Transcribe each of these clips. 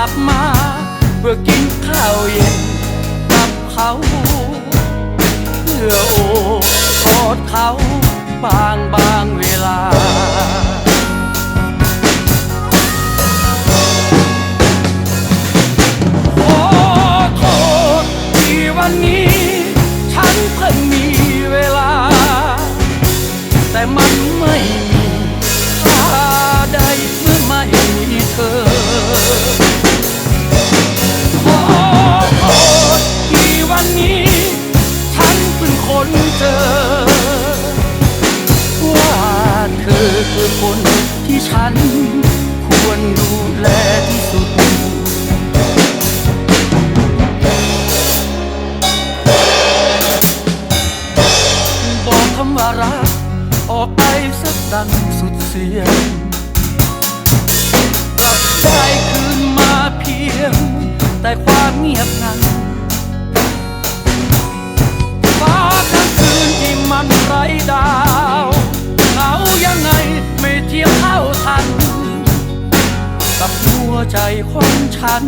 ลับมา เพื่อกินข้าวเย็นกับเขา เพื่อโอบกอดเขาบางบา ที่ฉัน ควรดูแลที่สุดบอกคำว่ารัก ออกไปสักดังสุดเสียง ทัน กับหัวใจของฉัน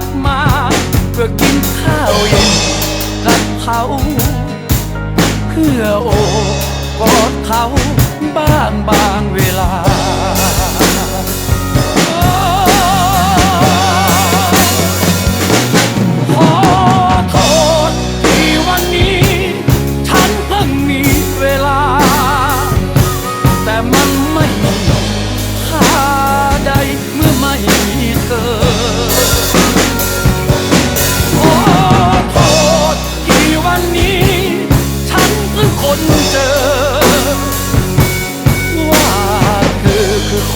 ลับมา เพื่อกินข้าวเย็นกับเขาเพื่อโอบกอดเขาบ้างบางเวลา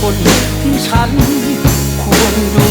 คนที่ฉันควรดู